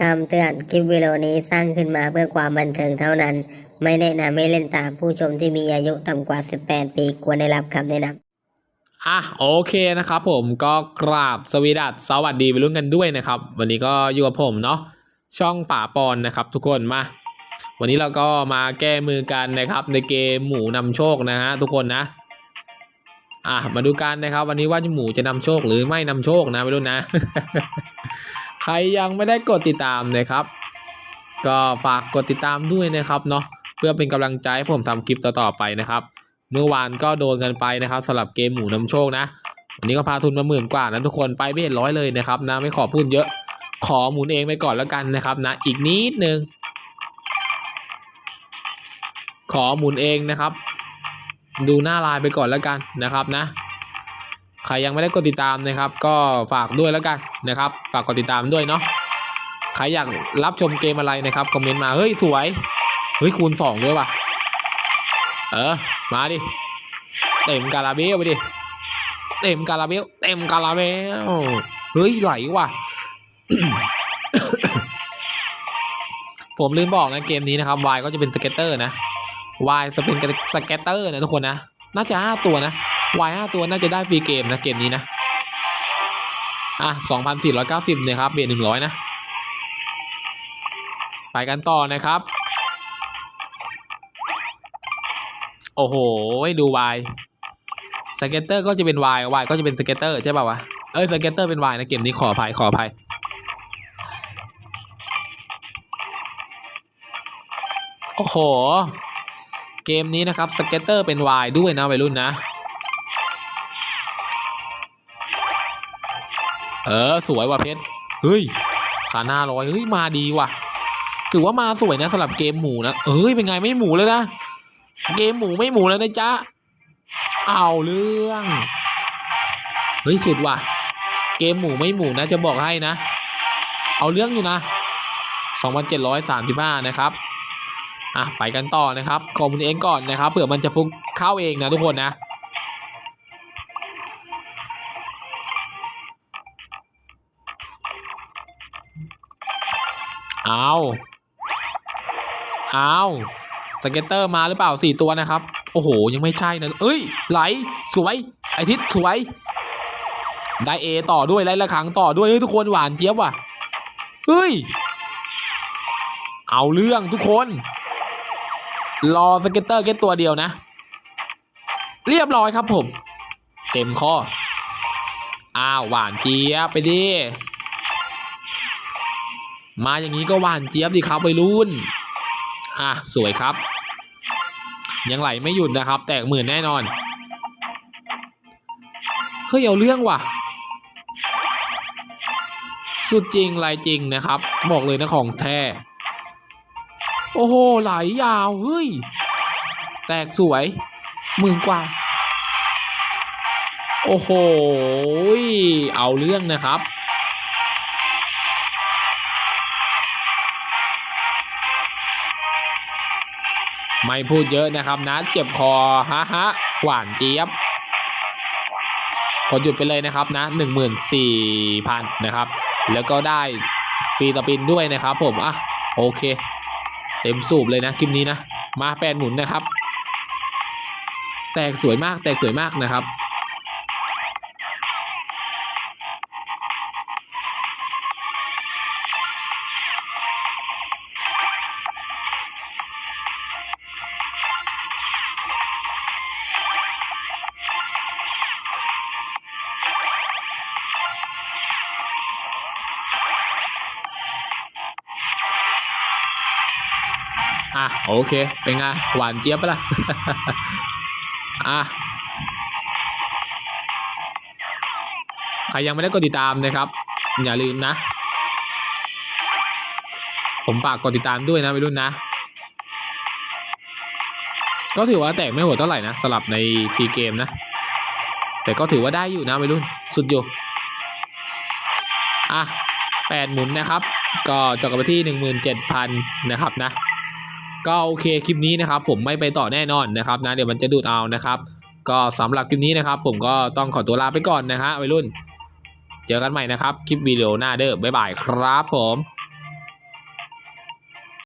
คำเตือนคลิปวิดีโอนี้สร้างขึ้นมาเพื่อความบันเทิงเท่านั้น ไม่แนะนำให้เล่นตามผู้ชมที่มีอายุต่ำกว่า 18 ปีควรได้รับคำแนะนำอะโอเคนะครับผมก็กราบสวีดัสสวัสดีไปรุ่นกันด้วยนะครับ วันนี้ก็อยู่กับผมเนาะช่องป่าปอนนะครับ ทุกคนมา วันนี้เราก็มาแก้มือกันนะครับ ในเกมหมูนำโชคนะฮะทุกคนนะ อะมาดูกันนะครับ วันนี้ว่าหมูจะนำโชคหรือไม่นำโชคนะไปรุ่นะ ใครยังไม่ได้กดติดตามนะครับ ก็ฝากกดติดตามด้วยนะครับเนาะเพื่อเป็นกำลังใจให้ผมทำคลิปต่อๆไปนะครับ เมื่อวานก็โดนกันไปนะครับสำหรับเกมหมูนำโชคนะวันนี้ก็พาทุนมาหมื่นกว่านะทุกคนไปไม่เห็นร้อยเลยนะครับนะไม่ขอพูดเยอะ ขอหมุนเองไปก่อนแล้วกันนะครับนะอีกนิดนึงขอหมุนเองนะครับ ดูหน้าลายไปก่อนแล้วกันนะครับนะใครยังไม่ได้กดติดตามนะครับ ก็ฝากด้วยแล้วกันนะครับ ฝากกดติดตามด้วยเนาะใครอยากรับชมเกมอะไรนะครับคอมเมนต์มาเฮ้ยสวยเฮ้ยคูณสองด้วยว่ะเออมาดิเต็มกาลาเบลไปดิเต็มกาลาเบลเต็มกาลาเบลเฮ้ยไหลว่ะผมลืมบอกนะเกมนี้นะครับ Y ก็จะเป็นสเก็ตเตอร์นะ Y จะเป็นสเกตเตอร์นะทุกคนนะ น่าจะห้าตัวนะ Y ห้าตัวน่าจะได้ฟรีเกมนะเกมนี้นะ อะสองพันสี่ร้อยเก้าสิบเนี่ยครับเบียร์หนึ่งร้อยนะ ไปกันต่อนะครับ โอ้โห ดูวายสเก็ตเตอร์ก็จะเป็นวายวายก็จะเป็นสเก็ตเตอร์ใช่ป่าวะ เอ้ยสเก็ตเตอร์เป็นวายนะเกมนี้ขออภัยขออภัยโอ้โห เกมนี้นะครับสเก็ตเตอร์เป็นวายด้วยนะวัยรุ่นนะ เออ สวยว่ะเพชรเฮ้ยขาหน้าร้อยเฮ้ยมาดีว่ะ ถือว่ามาสวยนะสำหรับเกมหมูนะเอ้ยเป็นไงไม่หมูเลยนะเกมหมูไม่หมูแล้วนะจ๊ะเอาเรื่องเฮ้ยสุดว่ะ เกมหมูไม่หมูนะจะบอกให้นะ เอาเรื่องอยู่นะ 2,735 นะครับ อะไปกันต่อนะครับขอมูลเองก่อนนะครับเผื่อมันจะฟุกเข้าเองนะทุกคนนะเอาเอาสเก็ตเตอร์มาหรือเปล่าสี่ตัวนะครับ โอ้โห ยังไม่ใช่นะเอ้ย ไหล สวย ไอทิศสวย ได้เอต่อด้วยไล่ละครั้งต่อด้วยเฮ้ยทุกคนหวานเจี๊ยบว่ะ เฮ้ย เอาเรื่องทุกคน รอสเก็ตเตอร์แค่ตัวเดียวนะ เรียบร้อยครับผม เต็มข้อ อ้าวหวานเจี๊ยบไปดิ มาอย่างนี้ก็หวานเจี๊ยบดีครับไปรุ่น อะสวยครับ ยังไหลไม่หยุดนะครับ แตกหมื่นแน่นอน เฮ้ย เอาเรื่องว่ะ สุดจริงลายจริงนะครับ บอกเลยนะของแท้ โอ้โห ไหลยาวเฮ้ย แตกสวยหมื่นกว่า โอ้โห เอาเรื่องนะครับ ไม่พูดเยอะนะครับนะ เจ็บคอฮะฮะหวานเจี๊ยบกดหยุดไปเลยนะครับนะหนึ่งหมื่นสี่พันนะครับ แล้วก็ได้ฟรีตะปินด้วยนะครับผม อะ โอเค เต็มสูบเลยนะคลิปนี้นะ มาแปนหมุนนะครับ แตกสวยมากแตกสวยมากนะครับ อะโอเค เป็นไง หวานเจี๊ยบปะล่ะ อะใครยังไม่ได้กดติดตามนะครับ อย่าลืมนะ ผมฝากกดติดตามด้วยนะวัยรุ่นนะ ก็ถือว่าแตกไม่โหดเท่าไหร่นะสลับในฟรีเกมนะ แต่ก็ถือว่าได้อยู่นะวัยรุ่น สุดอยู่ อะแปดหมุนนะครับ ก็จบกันไปที่หนึ่งหมื่นเจ็ดพันนะครับนะ ก็โอเคคลิปนี้นะครับ ผมไม่ไปต่อแน่นอนนะครับนะเดี๋ยวมันจะดูดเอานะครับ ก็สำหรับคลิปนี้นะครับ ผมก็ต้องขอตัวลาไปก่อนนะฮะวัยรุ่น เจอกันใหม่นะครับ คลิปวิดีโอหน้าเด้อบ๊ายบายครับผม